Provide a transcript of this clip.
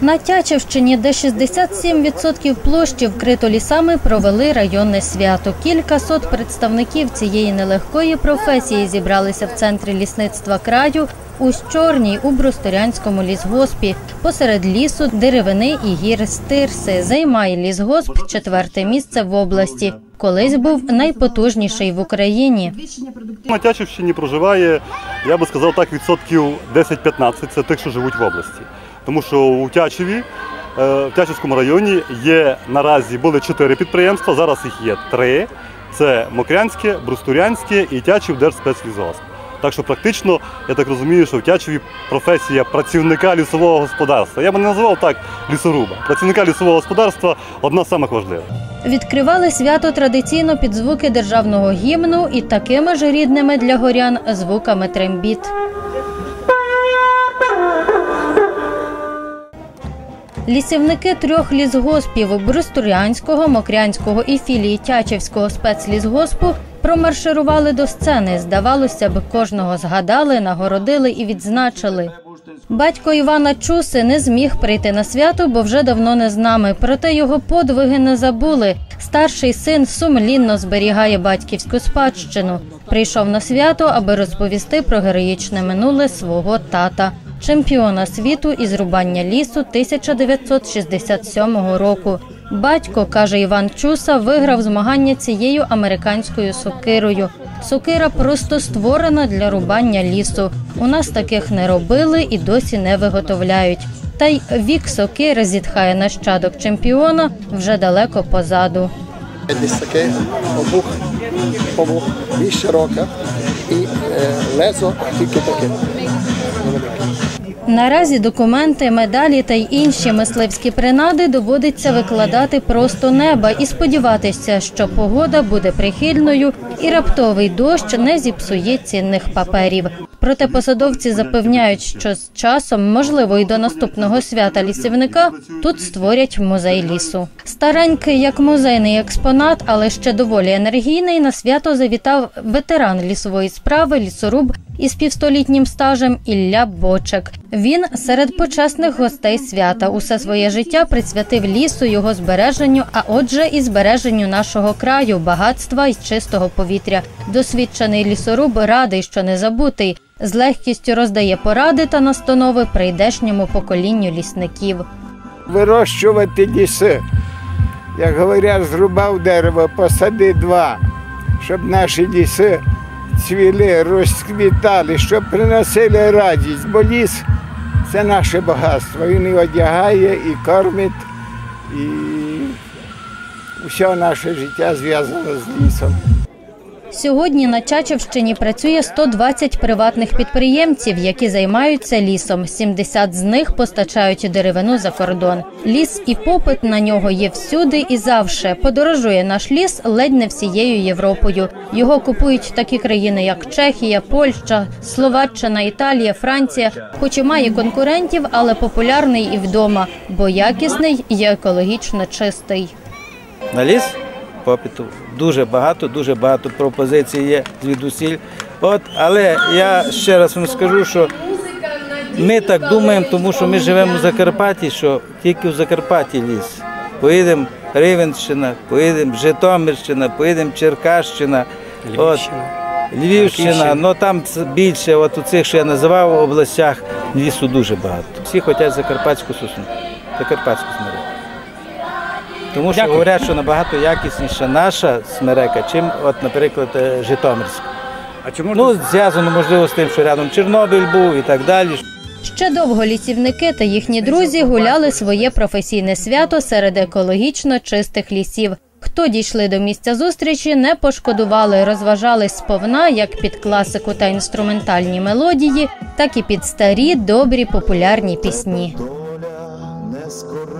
На Тячівщині, де 67% площі вкрито лісами, провели районне свято. Кілька сот представників цієї нелегкої професії зібралися в центрі лісництва краю у Щорній у Брусторянському лісгоспі. Посеред лісу, деревини і гір стирси. Займає лісгосп четверте місце в області. Колись був найпотужніший в Україні. На Тячівщині проживає, я би сказав так, відсотків 10-15 це тих, що живуть в області. Тому що у Тячеві, е, в Тячівському районі є наразі були чотири підприємства, зараз їх є три. Це Мокрянське, Брустурянське і Тячів Держспецлізгосп. Так що практично, я так розумію, що в Тячеві професія працівника лісового господарства. Я би не називав так лісоруба. Працівника лісового господарства одна з самих важливих. Відкривали свято традиційно під звуки державного гімну і такими ж рідними для горян звуками трембіт. Лісівники трьох лісгоспів Брустурянського, Мокрянського і філії Тячівського спецлісгоспу промарширували до сцени. Здавалося б, кожного згадали, нагородили і відзначили. Батько Івана Чуси не зміг прийти на свято, бо вже давно не з нами. Проте його подвиги не забули. Старший син сумлінно зберігає батьківську спадщину. Прийшов на свято, аби розповісти про героїчне минуле свого тата, чемпіона світу із рубання лісу 1967 року. Батько, каже Іван Чуса, виграв змагання цією американською сокирою. Сокира просто створена для рубання лісу. У нас таких не робили і досі не виготовляють. Та й вік сокири зітхає нащадок чемпіона вже далеко позаду. Таке обух, обух більш широка і е, лезо тільки таке. Наразі документи, медалі та й інші мисливські принади доводиться викладати просто неба і сподіватися, що погода буде прихильною і раптовий дощ не зіпсує цінних паперів. Проте посадовці запевняють, що з часом, можливо, і до наступного свята лісівника тут створять музей лісу. Старенький як музейний експонат, але ще доволі енергійний. На свято завітав ветеран лісової справи, лісоруб із півстолітнім стажем Ілля Бочек. Він серед почесних гостей свята усе своє життя присвятив лісу, його збереженню, а отже, і збереженню нашого краю, багатства й чистого повітря. Досвідчений лісоруб радий, що не забутий. З легкістю роздає поради та настанови прийдешньому поколінню лісників. вирощувати ліси. Як говорять, зрубав дерево, посади два, щоб наші ліси цвіли, розквітали, щоб приносили радість, бо ліс це наше багатство. Він і одягає, і кормить, і все наше життя зв'язано з лісом. Сьогодні на Чачівщині працює 120 приватних підприємців, які займаються лісом. 70 з них постачають деревину за кордон. Ліс і попит на нього є всюди і завше. Подорожує наш ліс ледь не всією Європою. Його купують такі країни, як Чехія, Польща, Словаччина, Італія, Франція. Хоч і має конкурентів, але популярний і вдома, бо якісний і екологічно чистий. на ліс попиту дуже багато, дуже багато пропозицій є звідусіль. От, але я ще раз вам скажу, що ми так думаємо, тому що ми живемо в Закарпатті, що тільки в Закарпатті ліс. Поїдемо Рівенщина, поїдемо Житомирщина, поїдемо Черкащина, от, Львівщина, ну там більше, от у цих, що я називав областях, лісу дуже багато. Всі хочуть закарпатську сосну, закарпатську смереку. Тому що говорять, що набагато якісніша наша смерека, чим, от, наприклад, е, Житомирська. А чому Ну, зв'язано можливо з тим, що рядом Чорнобиль був і так далі. Ще довго лісівники та їхні друзі гуляли своє професійне свято серед екологічно чистих лісів. Хто дійшли до місця зустрічі, не пошкодували, розважались сповна як під класику та інструментальні мелодії, так і під старі добрі популярні пісні. доля не скоро.